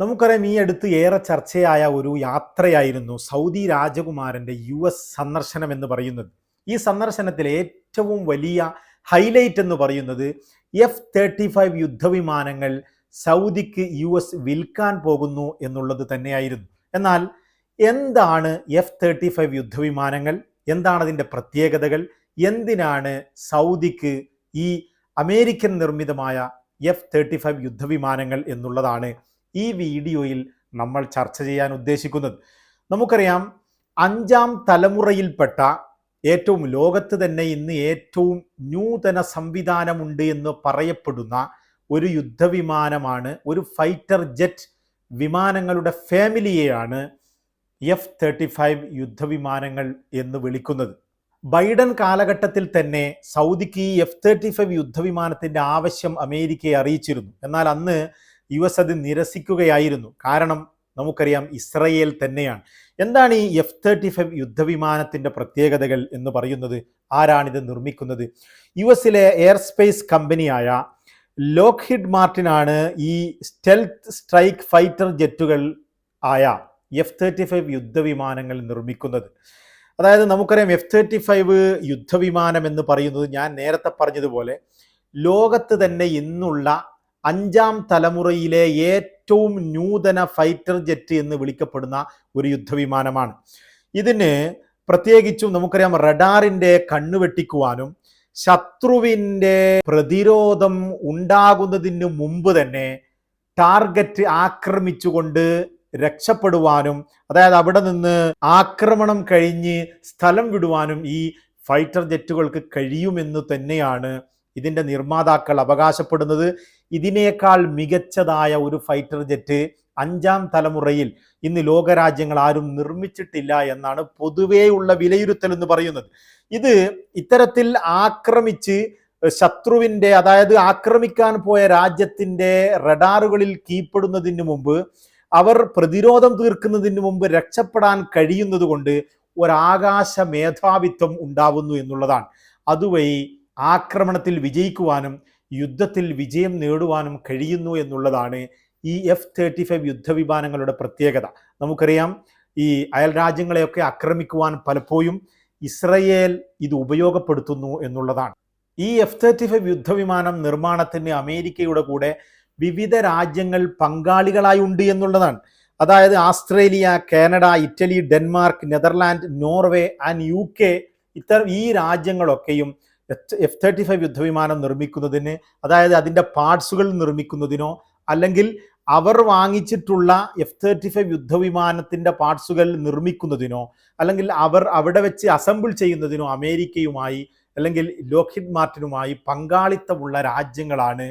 നമുക്കറിയാം ഈ അടുത്ത് ഏറെ ചർച്ചയായ ഒരു യാത്രയായിരുന്നു സൗദി രാജകുമാരന്റെ യു എസ് സന്ദർശനം എന്ന് പറയുന്നത്. ഈ സന്ദർശനത്തിൽ ഏറ്റവും വലിയ ഹൈലൈറ്റ് എന്ന് പറയുന്നത് എഫ് തേർട്ടി ഫൈവ് യുദ്ധവിമാനങ്ങൾ സൗദിക്ക് യു എസ് വിൽക്കാൻ പോകുന്നു എന്നുള്ളത് തന്നെയായിരുന്നു. എന്നാൽ എന്താണ് എഫ് തേർട്ടി ഫൈവ് യുദ്ധവിമാനങ്ങൾ? എന്താണ് അതിന്റെ പ്രത്യേകതകൾ? എന്തിനാണ് സൗദിക്ക് ഈ അമേരിക്കൻ നിർമ്മിതമായ എഫ് തേർട്ടി ഫൈവ് യുദ്ധവിമാനങ്ങൾ എന്നുള്ളതാണ് ഈ വീഡിയോയിൽ നമ്മൾ ചർച്ച ചെയ്യാൻ ഉദ്ദേശിക്കുന്നത്. നമുക്കറിയാം അഞ്ചാം തലമുറയിൽപ്പെട്ട ഏറ്റവും ലോകത്ത് തന്നെ ഇന്ന് ഏറ്റവും നൂതന സംവിധാനമുണ്ട് എന്ന് പറയപ്പെടുന്ന ഒരു യുദ്ധവിമാനമാണ് ഒരു ഫൈറ്റർ ജെറ്റ് വിമാനങ്ങളുടെ ഫാമിലിയെയാണ് എഫ് തേർട്ടി ഫൈവ് യുദ്ധവിമാനങ്ങൾ എന്ന് വിളിക്കുന്നത്. ബൈഡൻ കാലഘട്ടത്തിൽ തന്നെ സൗദിക്ക് ഈ എഫ് തേർട്ടി ഫൈവ് യുദ്ധവിമാനത്തിന്റെ ആവശ്യം അമേരിക്കയെ അറിയിച്ചിരുന്നു. എന്നാൽ അന്ന് യു എസ് അത് നിരസിക്കുകയായിരുന്നു. കാരണം നമുക്കറിയാം ഇസ്രയേൽ തന്നെയാണ്. എന്താണ് ഈ എഫ് തേർട്ടി ഫൈവ് യുദ്ധവിമാനത്തിന്റെ പ്രത്യേകതകൾ എന്ന് പറയുന്നത്? ആരാണിത് നിർമ്മിക്കുന്നത്? യു എസിലെ എയർ സ്പേസ് കമ്പനിയായ ലോക്ഹിഡ് മാർട്ടിനാണ് ഈ സ്റ്റെൽത്ത് സ്ട്രൈക്ക് ഫൈറ്റർ ജെറ്റുകൾ ആയ എഫ് തേർട്ടി ഫൈവ് യുദ്ധവിമാനങ്ങൾ നിർമ്മിക്കുന്നത്. അതായത് നമുക്കറിയാം എഫ് തേർട്ടി ഫൈവ് യുദ്ധവിമാനം എന്ന് പറയുന്നത് ഞാൻ നേരത്തെ പറഞ്ഞതുപോലെ ലോകത്ത് തന്നെ ഇന്നുള്ള അഞ്ചാം തലമുറയിലെ ഏറ്റവും നൂതന ഫൈറ്റർ ജെറ്റ് എന്ന് വിളിക്കപ്പെടുന്ന ഒരു യുദ്ധവിമാനമാണ്. ഇതിന് പ്രത്യേകിച്ചും നമുക്കറിയാം റഡാറിന്റെ കണ്ണു വെട്ടിക്കുവാനും ശത്രുവിന്റെ പ്രതിരോധം ഉണ്ടാകുന്നതിന് മുമ്പ് തന്നെ ടാർഗറ്റ് ആക്രമിച്ചുകൊണ്ട് രക്ഷപ്പെടുവാനും അതായത് അവിടെ നിന്ന് ആക്രമണം കഴിഞ്ഞ് സ്ഥലം വിടുവാനും ഈ ഫൈറ്റർ ജെറ്റുകൾക്ക് കഴിയുമെന്ന് തന്നെയാണ് ഇതിന്റെ നിർമ്മാതാക്കൾ അവകാശപ്പെടുന്നത്. ഇതിനേക്കാൾ മികച്ചതായ ഒരു ഫൈറ്റർ ജെറ്റ് അഞ്ചാം തലമുറയിൽ ഇന്ന് ലോകരാജ്യങ്ങൾ ആരും നിർമ്മിച്ചിട്ടില്ല എന്നാണ് പൊതുവേയുള്ള വിലയിരുത്തൽ എന്ന് പറയുന്നത്. ഇത് ഇത്തരത്തിൽ ആക്രമിച്ച് ശത്രുവിന്റെ അതായത് ആക്രമിക്കാൻ പോയ രാജ്യത്തിന്റെ റഡാറുകളിൽ കീഴ്പ്പെടുന്നതിന് മുമ്പ് അവർ പ്രതിരോധം തീർക്കുന്നതിന് മുമ്പ് രക്ഷപ്പെടാൻ കഴിയുന്നത് കൊണ്ട് ഒരാകാശ മേധാവിത്വം ഉണ്ടാവുന്നു എന്നുള്ളതാണ്. അതുവഴി ആക്രമണത്തിൽ വിജയിക്കുവാനും യുദ്ധത്തിൽ വിജയം നേടുവാനും കഴിയുന്നു എന്നുള്ളതാണ് ഈ എഫ് തേർട്ടി ഫൈവ് യുദ്ധവിമാനങ്ങളുടെ പ്രത്യേകത. നമുക്കറിയാം ഈ അയൽ രാജ്യങ്ങളെയൊക്കെ ആക്രമിക്കുവാൻ പലപ്പോഴും ഇസ്രയേൽ ഇത് ഉപയോഗപ്പെടുത്തുന്നു എന്നുള്ളതാണ്. ഈ എഫ് തേർട്ടി ഫൈവ് യുദ്ധവിമാനം നിർമ്മാണത്തിന് അമേരിക്കയുടെ കൂടെ വിവിധ രാജ്യങ്ങൾ പങ്കാളികളായി ഉണ്ട് എന്നുള്ളതാണ്. അതായത് Australia Canada Italy Denmark Netherland Norway and U K ഇത്തരം ഈ രാജ്യങ്ങളൊക്കെയും എഫ് തേർട്ടി ഫൈവ് യുദ്ധവിമാനം നിർമ്മിക്കുന്നതിന് അതായത് അതിന്റെ പാർട്സുകൾ നിർമ്മിക്കുന്നതിനോ അല്ലെങ്കിൽ അവർ വാങ്ങിച്ചിട്ടുള്ള എഫ് തേർട്ടി ഫൈവ് യുദ്ധവിമാനത്തിന്റെ പാർട്സുകൾ നിർമ്മിക്കുന്നതിനോ അല്ലെങ്കിൽ അവർ അവിടെ വെച്ച് അസംബിൾ ചെയ്യുന്നതിനോ അമേരിക്കയുമായി അല്ലെങ്കിൽ ലോക്ഹിഡ് മാർട്ടിനുമായി പങ്കാളിത്തമുള്ള രാജ്യങ്ങളാണ്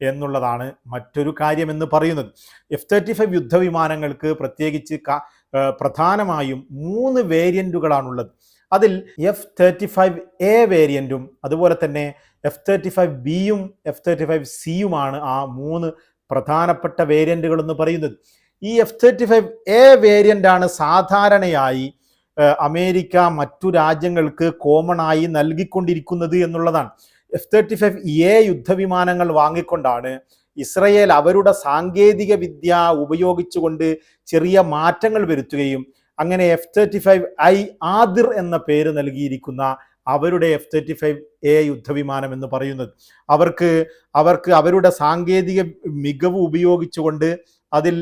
എന്നുള്ളതാണ് മറ്റൊരു കാര്യം എന്ന് പറയുന്നത്. എഫ് തേർട്ടി ഫൈവ് യുദ്ധവിമാനങ്ങൾക്ക് പ്രത്യേകിച്ച് പ്രധാനമായും മൂന്ന് വേരിയന്റുകളാണുള്ളത് അതിൽ എഫ് തേർട്ടി ഫൈവ് എ വേരിയന്റും അതുപോലെ തന്നെ എഫ് തേർട്ടി ഫൈവ് ബിയും എഫ് തേർട്ടി ഫൈവ് സിയുമാണ് ആ മൂന്ന് പ്രധാനപ്പെട്ട വേരിയന്റുകൾ എന്ന് പറയുന്നത്. ഈ എഫ് തേർട്ടി ഫൈവ് എ ആണ് സാധാരണയായി അമേരിക്ക മറ്റു രാജ്യങ്ങൾക്ക് കോമൺ ആയി നൽകിക്കൊണ്ടിരിക്കുന്നത് എന്നുള്ളതാണ്. എഫ് തേർട്ടി ഫൈവ് എ യുദ്ധവിമാനങ്ങൾ വാങ്ങിക്കൊണ്ടാണ് ഇസ്രയേൽ അവരുടെ സാങ്കേതിക വിദ്യ ഉപയോഗിച്ചുകൊണ്ട് ചെറിയ മാറ്റങ്ങൾ വരുത്തുകയും അങ്ങനെ F thirty five I Adir എന്ന പേര് നൽകിയിരിക്കുന്ന അവരുടെ എഫ് തേർട്ടി ഫൈവ് എ യുദ്ധവിമാനം എന്ന് പറയുന്നത്. അവർക്ക് അവർക്ക് അവരുടെ സാങ്കേതിക മികവ് ഉപയോഗിച്ചുകൊണ്ട് അതിൽ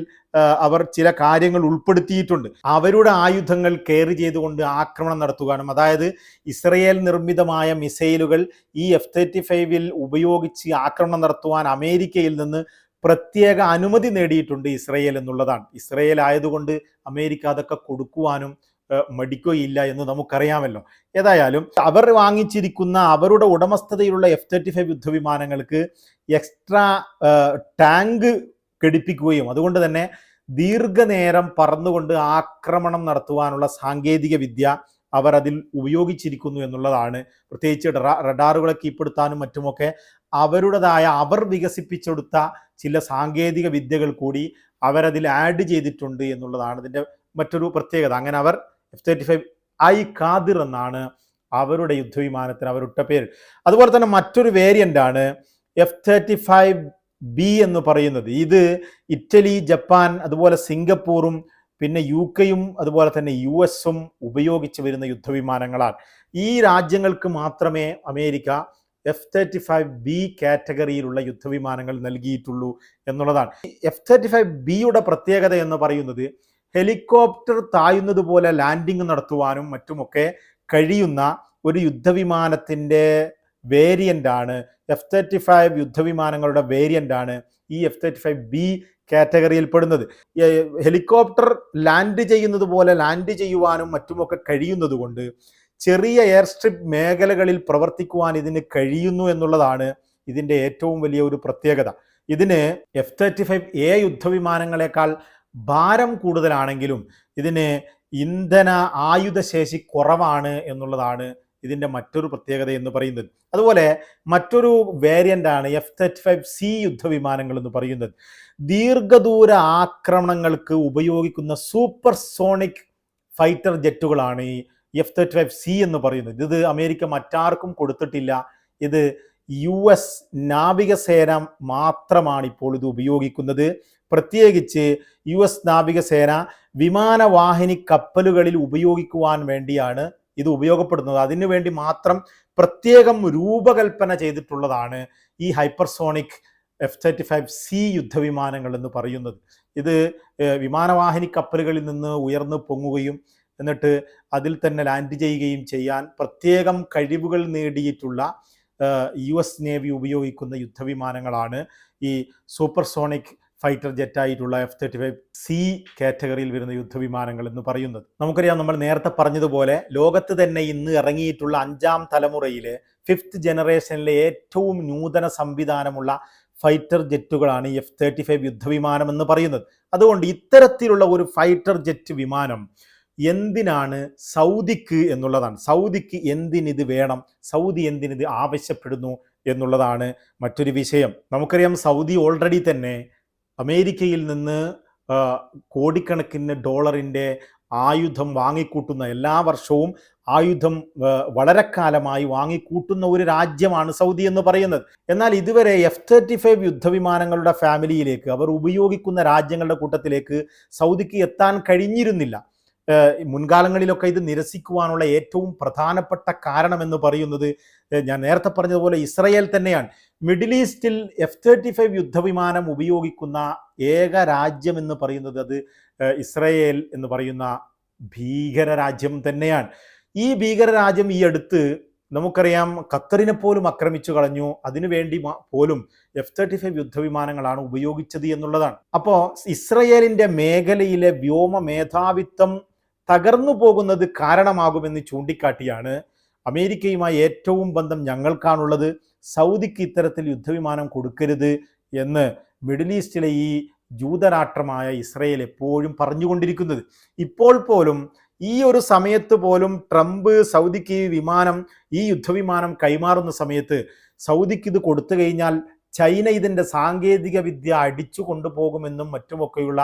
അവർ ചില കാര്യങ്ങൾ ഉൾപ്പെടുത്തിയിട്ടുണ്ട്. അവരുടെ ആയുധങ്ങൾ കെയറി ചെയ്തുകൊണ്ട് ആക്രമണം നടത്തുകയാണ്. അതായത് ഇസ്രയേൽ നിർമ്മിതമായ മിസൈലുകൾ ഈ എഫ് തേർട്ടി ഫൈവിൽ ഉപയോഗിച്ച് ആക്രമണം നടത്തുവാൻ അമേരിക്കയിൽ നിന്ന് പ്രത്യേക അനുമതി നേടിയിട്ടുണ്ട് ഇസ്രയേൽ എന്നുള്ളതാണ്. ഇസ്രയേൽ ആയതുകൊണ്ട് അമേരിക്ക അതൊക്കെ കൊടുക്കുവാനും മടിക്കുകയില്ല എന്ന് നമുക്കറിയാമല്ലോ. ഏതായാലും അവർ വാങ്ങിച്ചിരിക്കുന്ന അവരുടെ ഉടമസ്ഥതയിലുള്ള എഫ് തേർട്ടി ഫൈവ് യുദ്ധവിമാനങ്ങൾക്ക് എക്സ്ട്രാ ടാങ്ക് ഘടിപ്പിക്കുകയും അതുകൊണ്ട് തന്നെ ദീർഘനേരം പറന്നുകൊണ്ട് ആക്രമണം നടത്തുവാനുള്ള സാങ്കേതിക വിദ്യ അവർ അതിൽ ഉപയോഗിച്ചിരിക്കുന്നു എന്നുള്ളതാണ്. പ്രത്യേകിച്ച് റഡാറുകളെ കീഴ്പ്പെടുത്താനും മറ്റുമൊക്കെ അവരുടേതായ അവർ വികസിപ്പിച്ചെടുത്ത ചില സാങ്കേതിക വിദ്യകൾ കൂടി അവരതിൽ ആഡ് ചെയ്തിട്ടുണ്ട് എന്നുള്ളതാണ് ഇതിന്റെ മറ്റൊരു പ്രത്യേകത. അങ്ങനെ അവർ എഫ് തേർട്ടി ഫൈവ് ഐ ഖാദിർ എന്നാണ് അവരുടെ യുദ്ധവിമാനത്തിന് അവരുടെ പേര്. അതുപോലെ തന്നെ മറ്റൊരു വേരിയന്റ് ആണ് എഫ് തേർട്ടി ഫൈവ് ബി എന്ന് പറയുന്നത്. ഇത് ഇറ്റലി ജപ്പാൻ അതുപോലെ സിംഗപ്പൂറും പിന്നെ യു കെയും അതുപോലെ തന്നെ യു എസും ഉപയോഗിച്ച് വരുന്ന യുദ്ധവിമാനങ്ങളാണ് ഈ രാജ്യങ്ങൾക്ക് മാത്രമേ America F thirty five B കാറ്റഗറിയിലുള്ള യുദ്ധവിമാനങ്ങൾ നൽകിയിട്ടുള്ളൂ എന്നുള്ളതാണ്. എഫ് തേർട്ടി ഫൈവ് ബിയുടെ പ്രത്യേകത എന്ന് പറയുന്നത് ഹെലികോപ്റ്റർ താഴുന്നത് പോലെ ലാൻഡിംഗ് നടത്തുവാനും മറ്റുമൊക്കെ കഴിയുന്ന ഒരു യുദ്ധവിമാനത്തിന്റെ വേരിയന്റ് ആണ്. എഫ് തേർട്ടി ഫൈവ് യുദ്ധവിമാനങ്ങളുടെ വേരിയന്റ് ആണ് ഈ എഫ് തേർട്ടി ഫൈവ് ബി കാറ്റഗറിയിൽ പെടുന്നത് ഹെലികോപ്റ്റർ ലാൻഡ് ചെയ്യുന്നത് പോലെ ലാൻഡ് ചെയ്യുവാനും മറ്റുമൊക്കെ കഴിയുന്നത് കൊണ്ട് ചെറിയ എയർ സ്ട്രിപ്പ് മേഖലകളിൽ പ്രവർത്തിക്കുവാൻ ഇതിന് കഴിയുന്നു എന്നുള്ളതാണ് ഇതിന്റെ ഏറ്റവും വലിയ ഒരു പ്രത്യേകത. ഇതിന് എഫ് തേർട്ടി ഫൈവ് എ യുദ്ധവിമാനങ്ങളെക്കാൾ ഭാരം കൂടുതലാണെങ്കിലും ഇതിന് ഇന്ധന ആയുധശേഷി കുറവാണ് എന്നുള്ളതാണ് ഇതിന്റെ മറ്റൊരു പ്രത്യേകത എന്ന് പറയുന്നത്. അതുപോലെ മറ്റൊരു വേരിയന്റ് ആണ് എഫ് തേർട്ടി ഫൈവ് സി യുദ്ധവിമാനങ്ങൾ എന്ന് പറയുന്നത്. ദീർഘദൂര ആക്രമണങ്ങൾക്ക് ഉപയോഗിക്കുന്ന സൂപ്പർ സോണിക് ഫൈറ്റർ ജെറ്റുകളാണ് ഈ എഫ് തേർട്ടി ഫൈവ് സി എന്ന് പറയുന്നത്. ഇത് അമേരിക്ക മറ്റാർക്കും കൊടുത്തിട്ടില്ല. ഇത് യു എസ് നാവികസേന മാത്രമാണ് ഇപ്പോൾ ഇത് ഉപയോഗിക്കുന്നത്. പ്രത്യേകിച്ച് യു എസ് നാവികസേന വിമാനവാഹിനി കപ്പലുകളിൽ ഉപയോഗിക്കുവാൻ വേണ്ടിയാണ് ഇത് ഉപയോഗപ്പെടുന്നത്. അതിനു വേണ്ടി മാത്രം പ്രത്യേകം രൂപകൽപ്പന ചെയ്തിട്ടുള്ളതാണ് ഈ hypersonic F thirty five C യുദ്ധവിമാനങ്ങൾ എന്ന് പറയുന്നത്. ഇത് വിമാനവാഹിനി കപ്പലുകളിൽ നിന്ന് ഉയർന്നു പൊങ്ങുകയും എന്നിട്ട് അതിൽ തന്നെ ലാൻഡ് ചെയ്യുകയും ചെയ്യാൻ പ്രത്യേകം കഴിവുകൾ നേടിയിട്ടുള്ള യു എസ് നേവി ഉപയോഗിക്കുന്ന യുദ്ധവിമാനങ്ങളാണ് ഈ സൂപ്പർസോണിക് ഫൈറ്റർ ജെറ്റായിട്ടുള്ള എഫ് തേർട്ടി ഫൈവ് സി കാറ്റഗറിയിൽ വരുന്ന യുദ്ധവിമാനങ്ങൾ എന്ന് പറയുന്നത്. നമുക്കറിയാം നമ്മൾ നേരത്തെ പറഞ്ഞതുപോലെ ലോകത്ത് തന്നെ ഇന്ന് ഇറങ്ങിയിട്ടുള്ള അഞ്ചാം തലമുറയിലെ ഫിഫ്ത്ത് ജനറേഷനിലെ ഏറ്റവും നൂതന സംവിധാനമുള്ള ഫൈറ്റർ ജെറ്റുകളാണ് എഫ് തേർട്ടി ഫൈവ് യുദ്ധവിമാനം എന്ന് പറയുന്നത്. അതുകൊണ്ട് ഇത്തരത്തിലുള്ള ഒരു ഫൈറ്റർ ജെറ്റ് വിമാനം എന്തിനാണ് സൗദിക്ക് എന്നുള്ളതാണ്. സൗദിക്ക് എന്തിനിത് വേണം? സൗദി എന്തിനിത് ആവശ്യപ്പെടുന്നു എന്നുള്ളതാണ് മറ്റൊരു വിഷയം. നമുക്കറിയാം സൗദി ഓൾറെഡി തന്നെ അമേരിക്കയിൽ നിന്ന് കോടിക്കണക്കിന് ഡോളറിന്റെ ആയുധം വാങ്ങിക്കൂട്ടുന്ന എല്ലാ വർഷവും ആയുധം വളരെ കാലമായി വാങ്ങിക്കൂട്ടുന്ന ഒരു രാജ്യമാണ് സൗദി എന്ന് പറയുന്നത്. എന്നാൽ ഇതുവരെ എഫ് തേർട്ടി ഫൈവ് യുദ്ധവിമാനങ്ങളുടെ ഫാമിലിയിലേക്ക് അവർ ഉപയോഗിക്കുന്ന രാജ്യങ്ങളുടെ കൂട്ടത്തിലേക്ക് സൗദിക്ക് എത്താൻ കഴിഞ്ഞിരുന്നില്ല. മുൻകാലങ്ങളിലൊക്കെ ഇത് നിരസിക്കുവാനുള്ള ഏറ്റവും പ്രധാനപ്പെട്ട കാരണം എന്ന് പറയുന്നത് ഞാൻ നേരത്തെ പറഞ്ഞതുപോലെ ഇസ്രയേൽ തന്നെയാണ്. മിഡിൽ ഈസ്റ്റിൽ എഫ് തേർട്ടി ഫൈവ് യുദ്ധവിമാനം ഉപയോഗിക്കുന്ന ഏക രാജ്യം എന്ന് പറയുന്നത് അത് ഇസ്രയേൽ എന്ന് പറയുന്ന ഭീകര രാജ്യം തന്നെയാണ്. ഈ ഭീകര രാജ്യം ഈ അടുത്ത് നമുക്കറിയാം ഖത്തറിനെ പോലും ആക്രമിച്ചു കളഞ്ഞു. അതിനുവേണ്ടി പോലും എഫ് തേർട്ടി ഫൈവ് യുദ്ധവിമാനങ്ങളാണ് ഉപയോഗിച്ചത് എന്നുള്ളതാണ്. അപ്പോൾ ഇസ്രയേലിന്റെ മേഖലയിലെ വ്യോമ മേധാവിത്വം തകർന്നു പോകുന്നത് കാരണമാകുമെന്ന് ചൂണ്ടിക്കാട്ടിയാണ് അമേരിക്കയുമായി ഏറ്റവും ബന്ധം ഞങ്ങൾക്കാണുള്ളത്. സൗദിക്ക് ഇത്തരത്തിൽ യുദ്ധവിമാനം കൊടുക്കരുത് എന്ന് മിഡിൽ ഈസ്റ്റിലെ ഈ ജൂതരാഷ്ട്രമായ ഇസ്രയേൽ എപ്പോഴും പറഞ്ഞുകൊണ്ടിരിക്കുന്നത്. ഇപ്പോൾ പോലും ഈ ഒരു സമയത്ത് പോലും ട്രംപ് സൗദിക്ക് ഈ വിമാനം ഈ യുദ്ധവിമാനം കൈമാറുന്ന സമയത്ത് സൗദിക്ക് ഇത് കൊടുത്തു കഴിഞ്ഞാൽ ചൈന ഇതിന്റെ സാങ്കേതിക വിദ്യ അടിച്ചു കൊണ്ടുപോകുമെന്നും മറ്റുമൊക്കെയുള്ള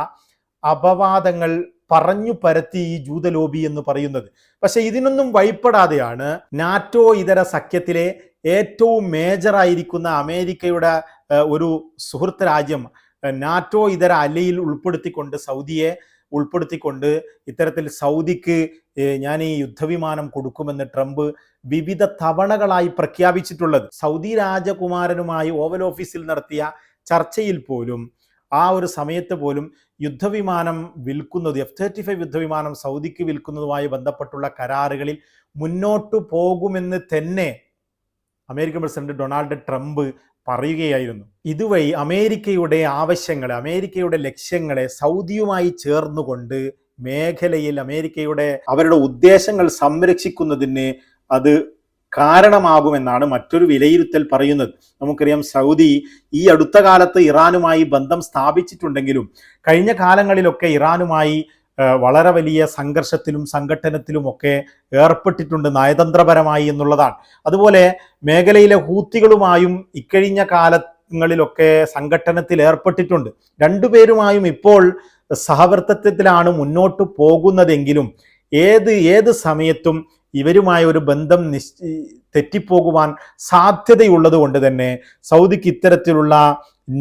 അപവാദങ്ങൾ പറഞ്ഞു പരത്തി ഈ ജൂതലോബി എന്ന് പറയുന്നത്. പക്ഷെ ഇതിനൊന്നും വഴിപ്പെടാതെയാണ് നാറ്റോ ഇതര സഖ്യത്തിലെ ഏറ്റവും മേജറായിരിക്കുന്ന അമേരിക്കയുടെ ഒരു സുഹൃത്ത് രാജ്യം നാറ്റോ ഇതര അലയിൽ ഉൾപ്പെടുത്തിക്കൊണ്ട് സൗദിയെ ഉൾപ്പെടുത്തിക്കൊണ്ട് ഇത്തരത്തിൽ സൗദിക്ക് ഞാൻ ഈ യുദ്ധവിമാനം കൊടുക്കുമെന്ന് ട്രംപ് വിവിധ തവണകളായി പ്രഖ്യാപിച്ചിട്ടുള്ളത്. സൗദി രാജകുമാരനുമായി ഓവൽ ഓഫീസിൽ നടത്തിയ ചർച്ചയിൽ പോലും ആ ഒരു സമയത്ത് പോലും യുദ്ധവിമാനം വിൽക്കുന്നത് എഫ് തേർട്ടി ഫൈവ് യുദ്ധവിമാനം സൗദിക്ക് വിൽക്കുന്നതുമായി ബന്ധപ്പെട്ടുള്ള കരാറുകളിൽ മുന്നോട്ടു പോകുമെന്ന് തന്നെ അമേരിക്കൻ പ്രസിഡന്റ് ഡൊണാൾഡ് ട്രംപ് പറയുകയായിരുന്നു. ഇതുവഴി അമേരിക്കയുടെ ആവശ്യങ്ങളെ അമേരിക്കയുടെ ലക്ഷ്യങ്ങളെ സൗദിയുമായി ചേർന്നുകൊണ്ട് മേഖലയിൽ അമേരിക്കയുടെ അവരുടെ ഉദ്ദേശങ്ങൾ സംരക്ഷിക്കുന്നതിന് അത് കാരണമാകുമെന്നാണ് മറ്റൊരു വിലയിരുത്തൽ പറയുന്നത്. നമുക്കറിയാം സൗദി ഈ അടുത്ത കാലത്ത് ഇറാനുമായി ബന്ധം സ്ഥാപിച്ചിട്ടുണ്ടെങ്കിലും കഴിഞ്ഞ കാലങ്ങളിലൊക്കെ ഇറാനുമായി വളരെ വലിയ സംഘർഷത്തിലും സംഘട്ടനത്തിലും ഒക്കെ ഏർപ്പെട്ടിട്ടുണ്ട് നയതന്ത്രപരമായി എന്നുള്ളതാണ്. അതുപോലെ മേഖലയിലെ ഹൂത്തികളുമായും ഇക്കഴിഞ്ഞ കാലങ്ങളിലൊക്കെ സംഘട്ടനത്തിൽ ഏർപ്പെട്ടിട്ടുണ്ട്. രണ്ടുപേരുമായും ഇപ്പോൾ സഹവർത്തിത്വത്തിലാണ് മുന്നോട്ട് പോകുന്നതെങ്കിലും ഏത് ഏത് സമയത്തും ഇവരുമായ ഒരു ബന്ധം നിശ്ചി തെറ്റിപ്പോകുവാൻ സാധ്യതയുള്ളത് കൊണ്ട് തന്നെ സൗദിക്ക് ഇത്തരത്തിലുള്ള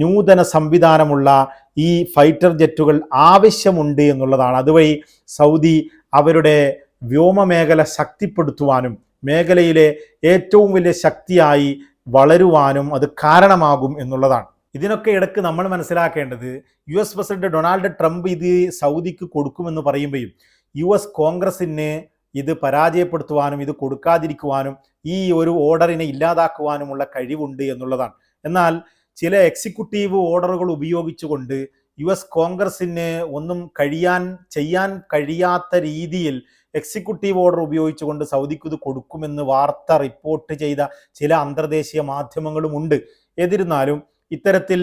നൂതന സംവിധാനമുള്ള ഈ ഫൈറ്റർ ജെറ്റുകൾ ആവശ്യമുണ്ട് എന്നുള്ളതാണ്. അതുവഴി സൗദി അവരുടെ വ്യോമ മേഖല ശക്തിപ്പെടുത്തുവാനും മേഖലയിലെ ഏറ്റവും വലിയ ശക്തിയായി വളരുവാനും അത് കാരണമാകും എന്നുള്ളതാണ്. ഇതിനൊക്കെ ഇടയ്ക്ക് നമ്മൾ മനസ്സിലാക്കേണ്ടത് U S president Donald Trump ഇത് സൗദിക്ക് കൊടുക്കുമെന്ന് പറയുമ്പോഴും യു എസ് കോൺഗ്രസിന് ഇത് പരാജയപ്പെടുത്തുവാനും ഇത് കൊടുക്കാതിരിക്കുവാനും ഈ ഒരു ഓർഡറിനെ ഇല്ലാതാക്കുവാനുമുള്ള കഴിവുണ്ട് എന്നുള്ളതാണ്. എന്നാൽ ചില എക്സിക്യൂട്ടീവ് ഓർഡറുകൾ ഉപയോഗിച്ചുകൊണ്ട് യു എസ് കോൺഗ്രസിന് ഒന്നും കഴിയാൻ ചെയ്യാൻ കഴിയാത്ത രീതിയിൽ എക്സിക്യൂട്ടീവ് ഓർഡർ ഉപയോഗിച്ചുകൊണ്ട് സൗദിക്ക് ഇത് കൊടുക്കുമെന്ന് വാർത്ത റിപ്പോർട്ട് ചെയ്ത ചില അന്തർദേശീയ മാധ്യമങ്ങളുമുണ്ട് എന്നിരുന്നാലും ഇത്തരത്തിൽ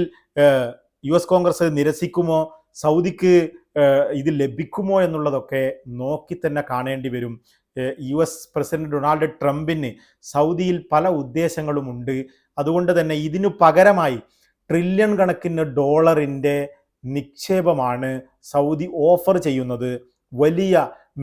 യു എസ് കോൺഗ്രസ് നിരസിക്കുമോ? സൗദിക്ക് ഇത് ലഭിക്കുമോ എന്നുള്ളതൊക്കെ നോക്കി തന്നെ കാണേണ്ടി വരും. യു എസ് പ്രസിഡന്റ് ഡൊണാൾഡ് ട്രംപിന് സൗദിയിൽ പല ഉദ്ദേശങ്ങളുമുണ്ട് അതുകൊണ്ട് തന്നെ ഇതിനു പകരമായി ട്രില്യൺ കണക്കിന് ഡോളറിന്റെ നിക്ഷേപമാണ് സൗദി ഓഫർ ചെയ്യുന്നത്. വലിയ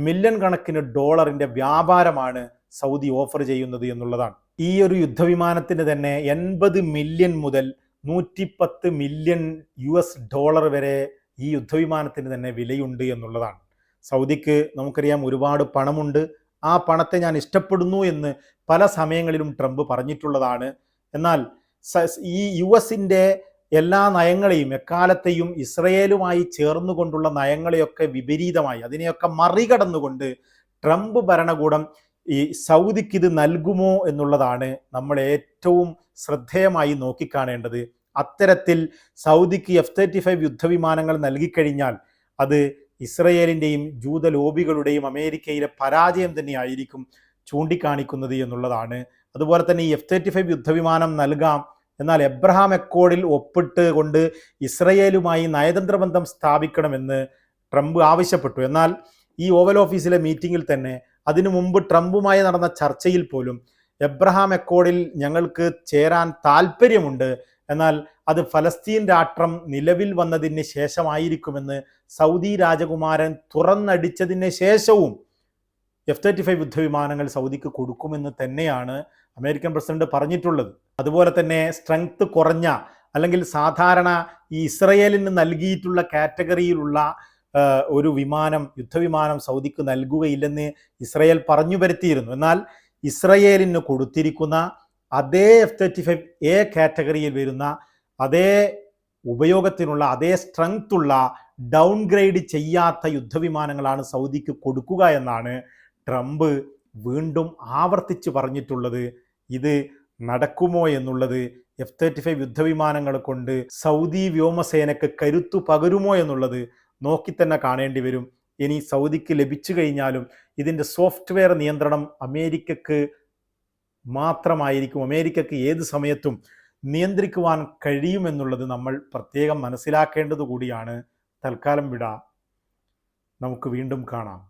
മില്യൺ കണക്കിന് ഡോളറിന്റെ വ്യാപാരമാണ് സൗദി ഓഫർ ചെയ്യുന്നത് എന്നുള്ളതാണ്. ഈ ഒരു യുദ്ധവിമാനത്തിന് തന്നെ എൺപത് മില്യൺ മുതൽ നൂറ്റിപ്പത്ത് മില്യൺ യു എസ് ഡോളർ വരെ ഈ യുദ്ധവിമാനത്തിന് തന്നെ വിലയുണ്ട് എന്നുള്ളതാണ്. സൗദിക്ക് നമുക്കറിയാം ഒരുപാട് പണമുണ്ട്. ആ പണത്തെ ഞാൻ ഇഷ്ടപ്പെടുന്നു എന്ന് പല സമയങ്ങളിലും ട്രംപ് പറഞ്ഞിട്ടുള്ളതാണ്. എന്നാൽ ഈ യു എസിന്റെ എല്ലാ നയങ്ങളെയും എക്കാലത്തെയും ഇസ്രയേലുമായി ചേർന്നുകൊണ്ടുള്ള നയങ്ങളെയൊക്കെ വിപരീതമായി അതിനെയൊക്കെ മറികടന്നുകൊണ്ട് ട്രംപ് ഭരണകൂടം ഈ സൗദിക്ക് ഇത് നൽകുമോ എന്നുള്ളതാണ് നമ്മൾ ഏറ്റവും ശ്രദ്ധേയമായി നോക്കിക്കാണേണ്ടത്. അത്തരത്തിൽ സൗദിക്ക് എഫ് തേർട്ടി ഫൈവ് യുദ്ധവിമാനങ്ങൾ നൽകിക്കഴിഞ്ഞാൽ അത് ഇസ്രയേലിന്റെയും ജൂത ലോബികളുടെയും അമേരിക്കയിലെ പരാജയം തന്നെയായിരിക്കും ചൂണ്ടിക്കാണിക്കുന്നത് എന്നുള്ളതാണ്. അതുപോലെ തന്നെ ഈ എഫ് തേർട്ടി ഫൈവ് യുദ്ധവിമാനം നൽകാം. എന്നാൽ എബ്രഹാം അക്കോർഡിൽ ഒപ്പിട്ട് കൊണ്ട് ഇസ്രയേലുമായി നയതന്ത്ര ബന്ധം സ്ഥാപിക്കണമെന്ന് ട്രംപ് ആവശ്യപ്പെട്ടു. എന്നാൽ ഈ ഓവൽ ഓഫീസിലെ മീറ്റിംഗിൽ തന്നെ അതിനു മുമ്പ് ട്രംപുമായി നടന്ന ചർച്ചയിൽ പോലും എബ്രഹാം അക്കോർഡിൽ ഞങ്ങൾക്ക് ചേരാൻ താല്പര്യമുണ്ട് എന്നാൽ അത് ഫലസ്തീൻ രാഷ്ട്രം നിലവിൽ വന്നതിന് ശേഷമായിരിക്കുമെന്ന് സൗദി രാജകുമാരൻ തുറന്നടിച്ചതിന് ശേഷവും എഫ് തേർട്ടി ഫൈവ് യുദ്ധവിമാനങ്ങൾ സൗദിക്ക് കൊടുക്കുമെന്ന് തന്നെയാണ് അമേരിക്കൻ പ്രസിഡന്റ് പറഞ്ഞിട്ടുള്ളത്. അതുപോലെ തന്നെ സ്ട്രെങ്ത് കുറഞ്ഞ അല്ലെങ്കിൽ സാധാരണ ഈ ഇസ്രയേലിന് നൽകിയിട്ടുള്ള കാറ്റഗറിയിലുള്ള ഒരു വിമാനം യുദ്ധവിമാനം സൗദിക്ക് നൽകുകയില്ലെന്ന് ഇസ്രയേൽ പറഞ്ഞു വരുത്തിയിരുന്നു. എന്നാൽ ഇസ്രയേലിന് കൊടുത്തിരിക്കുന്ന അതേ എഫ് തേർട്ടി ഫൈവ് എ കാറ്റഗറിയിൽ വരുന്ന അതേ ഉപയോഗത്തിനുള്ള അതേ സ്ട്രെങ്ത് ഉള്ള ഡൗൺ ഗ്രേഡ് ചെയ്യാത്ത യുദ്ധവിമാനങ്ങളാണ് സൗദിക്ക് കൊടുക്കുക എന്നാണ് ട്രംപ് വീണ്ടും ആവർത്തിച്ച് പറഞ്ഞിട്ടുള്ളത്. ഇത് നടക്കുമോ എന്നുള്ളത് എഫ് തേർട്ടി ഫൈവ് യുദ്ധവിമാനങ്ങൾ കൊണ്ട് സൗദി വ്യോമസേനയ്ക്ക് കരുത്തു പകരുമോ എന്നുള്ളത് നോക്കി തന്നെ കാണേണ്ടി വരും. ഇനി സൗദിക്ക് ലഭിച്ചു കഴിഞ്ഞാലും ഇതിന്റെ സോഫ്റ്റ്വെയർ നിയന്ത്രണം അമേരിക്കക്ക് മാത്രമായിരിക്കും അമേരിക്കക്ക് ഏത് സമയത്തും നിയന്ത്രിക്കുവാൻ കഴിയുമെന്നുള്ളത് നമ്മൾ പ്രത്യേകം മനസ്സിലാക്കേണ്ടത് കൂടിയാണ്. തൽക്കാലം വിട. നമുക്ക് വീണ്ടും കാണാം.